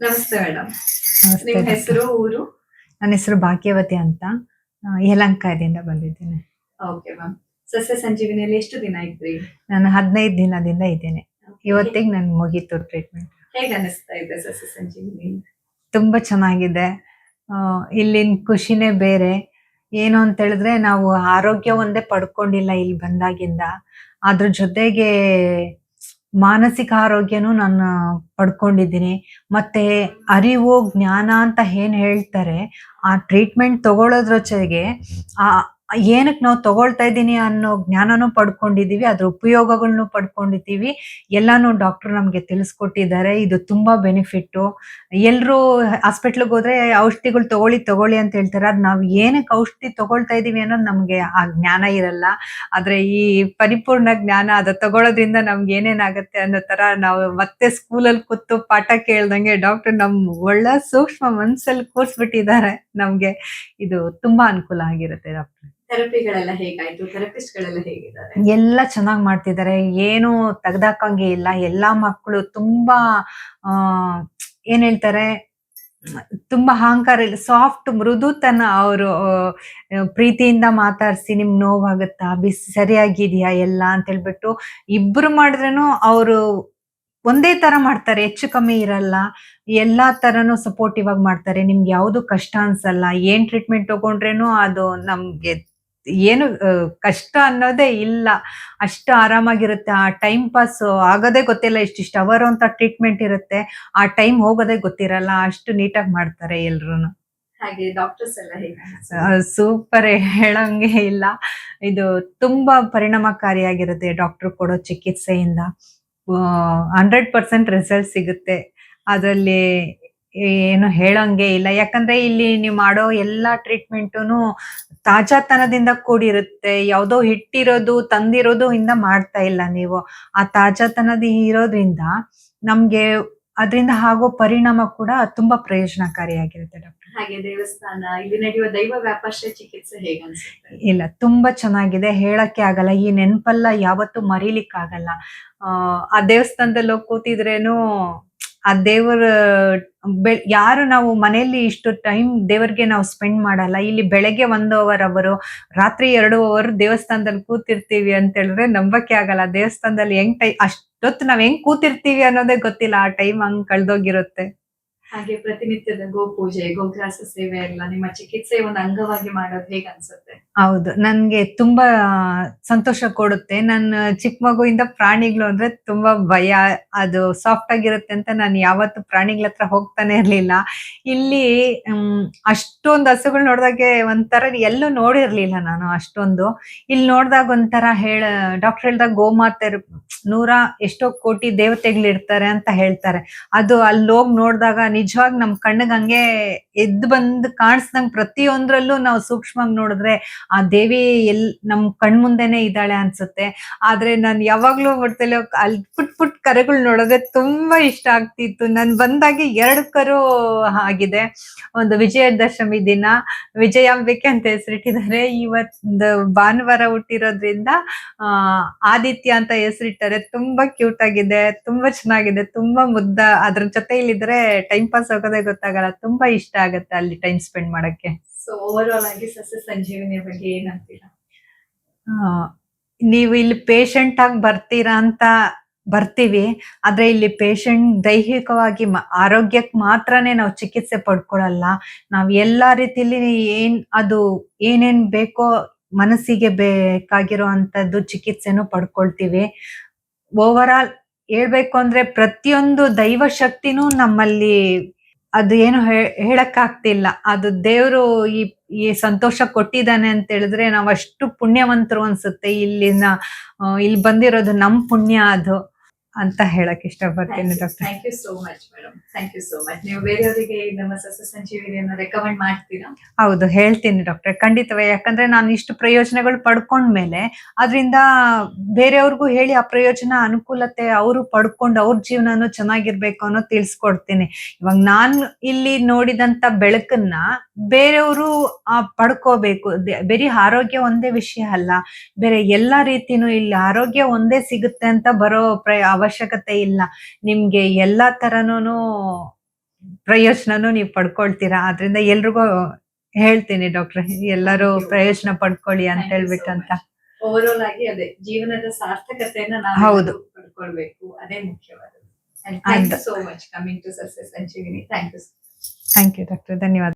ನಮಸ್ತೆ ಮೇಡಮ್ ನಿಮ್ಮ ಹೆಸರು ಊರು? ನನ್ನ ಹೆಸರು ಭಾಗ್ಯವತಿ ಅಂತ ಯಲಂಕಾರದಿಂದ ಬಂದಿದ್ದೇನೆ. ಓಕೆ ಮ್ಯಾಮ್ ಸಸ್ಯ ಸಂಜೀವಿನಿಯಲ್ಲಿ ಎಷ್ಟು ದಿನ ಇದ್ರಿ? ನಾನು ಹದಿನೈದು ದಿನದಿಂದ ಇದ್ದೇನೆ. ಇವತ್ತಿಗೆ ನನ್ ಮುಗಿತು ಟ್ರೀಟ್ಮೆಂಟ್ ಹೇಗೆ ಅನಿಸ್ತಾ ಇದೆ ಸಸ್ಯ ಸಂಜೀವಿನಿ? ತುಂಬಾ ಚೆನ್ನಾಗಿದೆ. ಇಲ್ಲಿನ ಖುಷಿನೇ ಬೇರೆ. ಏನು ಅಂತ ಹೇಳಿದ್ರೆ ನಾವು ಆರೋಗ್ಯ ಒಂದೇ ಪಡ್ಕೊಂಡಿಲ್ಲ ಇಲ್ಲಿ ಬಂದಾಗಿಂದ. ಅದ್ರ ಜೊತೆಗೆ ಮಾನಸಿಕ ಆರೋಗ್ಯನೂ ನಾನು ಪಡ್ಕೊಂಡಿದ್ದೀನಿ. ಮತ್ತೆ ಅರಿವು, ಜ್ಞಾನ ಅಂತ ಏನ್ ಹೇಳ್ತಾರೆ, ಆ ಟ್ರೀಟ್ಮೆಂಟ್ ತಗೊಳ್ಳೋದ್ರ ಜೊತೆಗೆ ಆ ಏನಕ್ಕೆ ನಾವು ತಗೊಳ್ತಾ ಇದ್ದೀನಿ ಅನ್ನೋ ಜ್ಞಾನನೂ ಪಡ್ಕೊಂಡಿದೀವಿ, ಅದ್ರ ಉಪಯೋಗಗಳನ್ನು ಪಡ್ಕೊಂಡಿದ್ದೀವಿ ಎಲ್ಲಾನು ಡಾಕ್ಟರ್ ನಮಗೆ ತಿಳಿಸ್ಕೊಟ್ಟಿದ್ದಾರೆ, ಇದು ತುಂಬಾ ಬೆನಿಫಿಟ್ ಎಲ್ರು ಹಾಸ್ಪಿಟ್ಲಿಗೆ ಹೋದ್ರೆ ಔಷಧಿಗಳು ತಗೊಳ್ಳಿ ತಗೊಳ್ಳಿ ಅಂತ ಹೇಳ್ತಾರೆ. ಅದ್ ನಾವು ಏನಕ್ಕೆ ಔಷಧಿ ತಗೊಳ್ತಾ ಇದೀವಿ ಅನ್ನೋದು ನಮಗೆ ಆ ಜ್ಞಾನ ಇರಲ್ಲ. ಆದ್ರೆ ಈ ಪರಿಪೂರ್ಣ ಜ್ಞಾನ ಅದು ತಗೊಳ್ಳೋದ್ರಿಂದ ನಮ್ಗೆ ಏನೇನಾಗತ್ತೆ ಅನ್ನೋ ತರ ನಾವು ಮತ್ತೆ ಸ್ಕೂಲಲ್ಲಿ ಕೂತು ಪಾಠ ಕೇಳ್ದಂಗೆ ಡಾಕ್ಟರ್ ನಮ್ ಒಳ್ಳೆ ಸೂಕ್ಷ್ಮ ಮನ್ಸಲ್ಲಿ ಕೂರ್ಸ್ಬಿಟ್ಟಿದ್ದಾರೆ. ನಮ್ಗೆ ಇದು ತುಂಬಾ ಅನುಕೂಲ ಆಗಿರುತ್ತೆ ಡಾಕ್ಟರ್ ಥೆರಪಿಗಳೆಲ್ಲ ಹೇಗಾಯ್ತು? ಥೆರಪಿಸ್ಟ್ ಗಳೆಲ್ಲ ಹೇಗಿದ್ದಾರೆ? ಎಲ್ಲ ಚೆನ್ನಾಗಿ ಮಾಡ್ತಿದ್ದಾರೆ. ಏನು ತೆಗ್ದಾಕಂಗೆ ಇಲ್ಲ. ಎಲ್ಲಾ ಮಕ್ಕಳು ತುಂಬಾ ಆ ಏನ್ ಹೇಳ್ತಾರೆ? ತುಂಬಾ ಅಹಂಕಾರ ಇಲ್ಲ. ಸಾಫ್ಟ್ ಮೃದುತನ ಅವರು ಪ್ರೀತಿಯಿಂದ ಮಾತಾಡ್ಸಿ ನಿಮ್ ನೋವಾಗುತ್ತಾ? ಬಿಸಿ ಸರಿಯಾಗಿದೆಯಾ? ಎಲ್ಲ ಅಂತ ಹೇಳ್ಬಿಟ್ಟು ಇಬ್ರು ಮಾಡಿದ್ರೇನು ಅವರು ಒಂದೇ ತರ ಮಾಡ್ತಾರೆ ಹೆಚ್ಚು ಕಮ್ಮಿ ಇರಲ್ಲ. ಎಲ್ಲಾ ತರನು ಸಪೋರ್ಟಿವ್ ಆಗಿ ಮಾಡ್ತಾರೆ. ನಿಮ್ಗೆ ಯಾವುದು ಕಷ್ಟ ಅನ್ಸಲ್ಲ ಏನ್ ಟ್ರೀಟ್ಮೆಂಟ್ ತಗೊಂಡ್ರೇನು ಅದು ನಮ್ಗೆ ಏನು ಕಷ್ಟ ಅನ್ನೋದೇ ಇಲ್ಲ. ಅಷ್ಟು ಆರಾಮಾಗಿರುತ್ತೆ. ಆ ಟೈಮ್ ಪಾಸ್ ಆಗೋದೇ ಗೊತ್ತಿಲ್ಲ ಇಷ್ಟಿಷ್ಟು ಅವರ್ ಅಂತ ಟ್ರೀಟ್ಮೆಂಟ್ ಇರುತ್ತೆ. ಆ ಟೈಮ್ ಹೋಗೋದೇ ಗೊತ್ತಿರಲ್ಲ. ಅಷ್ಟು ನೀಟಾಗಿ ಮಾಡ್ತಾರೆ ಎಲ್ರು ಹಾಗೆ ಡಾಕ್ಟರ್ಸ್ ಎಲ್ಲ ಸೂಪರ್ ಹೇಳಂಗೆ ಇಲ್ಲ. ಇದು ತುಂಬಾ ಪರಿಣಾಮಕಾರಿಯಾಗಿರುತ್ತೆ ಡಾಕ್ಟರ್ ಕೊಡೋ ಚಿಕಿತ್ಸೆಯಿಂದ. ಹಂಡ್ರೆಡ್ ಪರ್ಸೆಂಟ್ ರಿಸಲ್ಟ್ ಸಿಗುತ್ತೆ. ಅದರಲ್ಲಿ ಏನು ಹೇಳೋಂಗೆ ಇಲ್ಲ. ಯಾಕಂದ್ರೆ ಇಲ್ಲಿ ನೀವು ಮಾಡೋ ಎಲ್ಲ ಟ್ರೀಟ್ಮೆಂಟೂ ತಾಜಾತನದಿಂದ ಕೂಡಿರುತ್ತೆ. ಯಾವುದೋ ಹಿಟ್ಟಿರೋದು, ತಂದಿರೋದು ಇಂದ ಮಾಡ್ತಾ ಇಲ್ಲ ನೀವು. ಆ ತಾಜಾತನದ ಇರೋದ್ರಿಂದ ನಮ್ಗೆ ಅದರಿಂದ ಆಗೋ ಪರಿಣಾಮ ಕೂಡ ತುಂಬಾ ಪ್ರಯೋಜನಕಾರಿಯಾಗಿರುತ್ತೆ ಡಾಕ್ಟರ್. ಹಾಗೆ ದೇವಸ್ಥಾನ ಇಲ್ಲಿ ನಡೆಯುವ ದೈವ ವ್ಯಾಪಾರ ಚಿಕಿತ್ಸೆ ಹೇಗೆ ಅನ್ಸುತ್ತೆ? ಇಲ್ಲ ತುಂಬಾ ಚೆನ್ನಾಗಿದೆ. ಹೇಳಕ್ಕೆ ಆಗಲ್ಲ. ಈ ನೆನಪಲ್ಲ ಯಾವತ್ತೂ ಮರೀಲಿಕ್ಕಾಗಲ್ಲ. ಆ ದೇವಸ್ಥಾನದಲ್ಲಿ ಹೋಗಿ ಕೂತಿದ್ರೇನು ಆ ದೇವರ ಬೆ ಯಾರು ನಾವು ಮನೆಯಲ್ಲಿ ಇಷ್ಟು ಟೈಮ್ ದೇವರಿಗೆ ನಾವು ಸ್ಪೆಂಡ್ ಮಾಡಲ್ಲ. ಇಲ್ಲಿ ಬೆಳಗ್ಗೆ ಒಂದು ಅವರ್ ಅವರು, ರಾತ್ರಿ ಎರಡು ಅವರ್ ದೇವಸ್ಥಾನದಲ್ಲಿ ಕೂತಿರ್ತೀವಿ ಅಂತ ಹೇಳಿದ್ರೆ ನಂಬಕ್ಕೆ ಆಗಲ್ಲ. ದೇವಸ್ಥಾನದಲ್ಲಿ ಹೆಂಗ್ ಟೈ, ಅಷ್ಟೊತ್ತು ನಾವ್ ಹೆಂಗ್ ಕೂತಿರ್ತೀವಿ ಅನ್ನೋದೇ ಗೊತ್ತಿಲ್ಲ. ಆ ಟೈಮ್ ಹಂಗ್ ಕಳ್ದೋಗಿರುತ್ತೆ. ಹಾಗೆ ಪ್ರತಿನಿತ್ಯದ ಗೋ ಪೂಜೆ ಗೋಗ್ರಾಸ ಸೇವೆ ಎಲ್ಲ ನಿಮ್ಮ ಚಿಕಿತ್ಸೆ ಒಂದು ಅಂಗವಾಗಿ ಮಾಡೋದು ಹೇಗೆ ಅನ್ಸುತ್ತೆ? ಹೌದು. ನನ್ಗೆ ತುಂಬಾ ಸಂತೋಷ ಕೊಡುತ್ತೆ. ನನ್ನ ಚಿಕ್ಕ ಮಗುವಿಂದ ಪ್ರಾಣಿಗಳು ಅಂದ್ರೆ ತುಂಬಾ ಭಯ. ಅದು ಸಾಫ್ಟ್ ಆಗಿರುತ್ತೆ ಅಂತ ನಾನು ಯಾವತ್ತು ಪ್ರಾಣಿಗಳ ಹತ್ರ ಹೋಗ್ತಾನೆ ಇರ್ಲಿಲ್ಲ. ಇಲ್ಲಿ ಹ್ಮ್, ಅಷ್ಟೊಂದು ಹಸುಗಳು ನೋಡಿದಾಗೆ ಒಂಥರ ಎಲ್ಲೂ ನೋಡಿರ್ಲಿಲ್ಲ ನಾನು ಅಷ್ಟೊಂದು. ಇಲ್ಲಿ ನೋಡಿದಾಗ ಒಂಥರ ಹೇಳ ಡಾಕ್ಟರ್ ಹೇಳ್ದಾಗ ಗೋಮಾತೆ ನೂರ ಎಷ್ಟೋ ಕೋಟಿ ದೇವತೆಗಳು ಇರ್ತಾರೆ ಅಂತ ಹೇಳ್ತಾರೆ. ಅದು ಅಲ್ಲಿ ಹೋಗಿ ನೋಡಿದಾಗ ನಿಜವಾಗ್ ನಮ್ ಕಣ್ಣಿಗೆ ಹಂಗೆ ಎದ್ದು ಬಂದು ಕಾಣಿಸ್ದಂಗ್ ಪ್ರತಿಯೊಂದ್ರಲ್ಲೂ ನಾವು ಸೂಕ್ಷ್ಮವಾಗಿ ನೋಡಿದ್ರೆ ಆ ದೇವಿ ಎಲ್, ನಮ್ ಕಣ್ ಮುಂದೆನೆ ಇದ್ದಾಳೆ ಅನ್ಸುತ್ತೆ. ಆದ್ರೆ ನಾನ್ ಯಾವಾಗ್ಲೂ ನೋಡ್ತೇಲೆ ಅಲ್ಲಿ ಪುಟ್ ಪುಟ್ ಕರೆಗಳು ನೋಡೋದ್ರೆ ತುಂಬಾ ಇಷ್ಟ ಆಗ್ತಿತ್ತು. ನಾನ್ ಬಂದಾಗೆ ಎರಡು ಕರು ಆಗಿದೆ. ಒಂದು ವಿಜಯದಶಮಿ ದಿನ, ವಿಜಯಾಂಬಿಕೆ ಅಂತ ಹೆಸರಿಟ್ಟಿದ್ದಾರೆ. ಇವತ್ತು ಭಾನುವಾರ ಹುಟ್ಟಿರೋದ್ರಿಂದ ಆದಿತ್ಯ ಅಂತ ಹೆಸರಿಟ್ಟಾರೆ ತುಂಬಾ ಕ್ಯೂಟ್ ಆಗಿದೆ, ತುಂಬಾ ಚೆನ್ನಾಗಿದೆ, ತುಂಬಾ ಮುದ್ದ. ಅದ್ರ ಜೊತೆ ಇಲ್ಲಿದ್ರೆ ಟೈಮ್ ಪಾಸ್ ಆಗೋದೇ ಗೊತ್ತಾಗಲ್ಲ, ತುಂಬಾ ಇಷ್ಟ ಆಗುತ್ತೆ ಅಲ್ಲಿ ಟೈಮ್ ಸ್ಪೆಂಡ್ ಮಾಡಕ್ಕೆ. ಸೊ ಓವರ್ ಆಲ್ ಆಗಿ ಸಸ್ಯ ಸಂಜೀವಿನಿಯ ಬಗ್ಗೆ ಏನಂತೀರಾ ನೀವು ಇಲ್ಲಿ ಪೇಷಂಟ್ ಆಗಿ ಬರ್ತೀರಾ ಅಂತ ಬರ್ತೀವಿ. ಆದ್ರೆ ಇಲ್ಲಿ ಪೇಷಂಟ್ ದೈಹಿಕವಾಗಿ ಆರೋಗ್ಯಕ್ಕೆ ಮಾತ್ರನೇ ನಾವು ಚಿಕಿತ್ಸೆ ಪಡ್ಕೊಳಲ್ಲ. ನಾವು ಎಲ್ಲಾ ರೀತಿಲಿ ಏನ್, ಅದು ಏನೇನ್ ಬೇಕೋ ಮನಸ್ಸಿಗೆ ಬೇಕಾಗಿರೋ ಅಂತದ್ದು ಚಿಕಿತ್ಸೆನೂ ಪಡ್ಕೊಳ್ತೀವಿ. ಓವರ್ ಆಲ್ ಹೇಳ್ಬೇಕು ಅಂದ್ರೆ ಪ್ರತಿಯೊಂದು ದೈವ ಶಕ್ತಿನೂ ನಮ್ಮಲ್ಲಿ ಅದು ಏನು ಹೇಳಕ್ ಆಗ್ತಿಲ್ಲ ಅದು ದೇವರು ಈ ಈ ಸಂತೋಷ ಕೊಟ್ಟಿದ್ದಾನೆ ಅಂತ ಹೇಳಿದ್ರೆ ನಾವ್ ಅಷ್ಟು ಪುಣ್ಯವಂತರು ಅನ್ಸುತ್ತೆ. ಇಲ್ಲಿನ ಇಲ್ಲಿ ಬಂದಿರೋದು ನಮ್ ಪುಣ್ಯ ಅದು. ಅಂತ ಹೇಳಕ್ ಇಷ್ಟಪಡ್ತೀನಿ doctor. Thank you so much madam thank you so much ನೀವು ಬೇರೆಯವರಿಗೆ ನಮ್ಮ ಸಸ್ಯ ಸಂಜೀವಿನಿಯನ್ನು ರೆಕಮೆಂಡ್ ಮಾಡ್ತೀರಾ? ಹೌದು ಹೇಳ್ತೀನಿ ಡಾಕ್ಟರ್. ಖಂಡಿತವೇ ಯಾಕಂದ್ರೆ ನಾನು ಇಷ್ಟು ಪ್ರಯೋಜನಗಳು ಪಡ್ಕೊಂಡ್ಮೇಲೆ ಅದರಿಂದ ಬೇರೆಯವ್ರಿಗೂ ಹೇಳಿ ಆ ಪ್ರಯೋಜನ ಅನುಕೂಲತೆ ಅವರು ಪಡ್ಕೊಂಡು ಅವ್ರ ಜೀವನನು ಚೆನ್ನಾಗಿರ್ಬೇಕು ಅನ್ನೋ ತಿಳಿಸ್ಕೊಡ್ತೀನಿ. ಇವಾಗ ನಾನು ಇಲ್ಲಿ ನೋಡಿದಂತ ಬೆಳಕನ್ನ ಬೇರೆಯವರು ಆ ಪಡ್ಕೋಬೇಕು. ಬೇರೆ ಆರೋಗ್ಯ ಒಂದೇ ವಿಷಯ ಅಲ್ಲ. ಬೇರೆ ಎಲ್ಲಾ ರೀತಿನೂ ಇಲ್ಲಿ ಆರೋಗ್ಯ ಒಂದೇ ಸಿಗುತ್ತೆ ಅಂತ ಬರೋ ಪ್ರ ಅವಶ್ಯಕತೆ ಇಲ್ಲ. ನಿಮ್ಗೆ ಎಲ್ಲಾ ತರನೂ ಪ್ರಯೋಜನನು ನೀವು ಪಡ್ಕೊಳ್ತೀರಾ? ಅದರಿಂದ ಎಲ್ರಿಗೂ ಹೇಳ್ತೀನಿ ಡಾಕ್ಟರ್ ಎಲ್ಲರೂ ಪ್ರಯೋಜನ ಪಡ್ಕೊಳ್ಳಿ ಅಂತ ಹೇಳ್ಬಿಟ್ಟು ಅಂತ. ಓವರ್ ಆಲ್ ಆಗಿ ಅದೇ ಜೀವನದ ಸಾರ್ಥಕತೆಯನ್ನ ನಾವು ಹೌದು. ಪಡ್ಕೊಳ್ಬೇಕು. ಅದೇ ಮುಖ್ಯವಾದ And- thank you so much coming to success Sanjeevini thank you thank you doctor ಧನ್ಯವಾದ.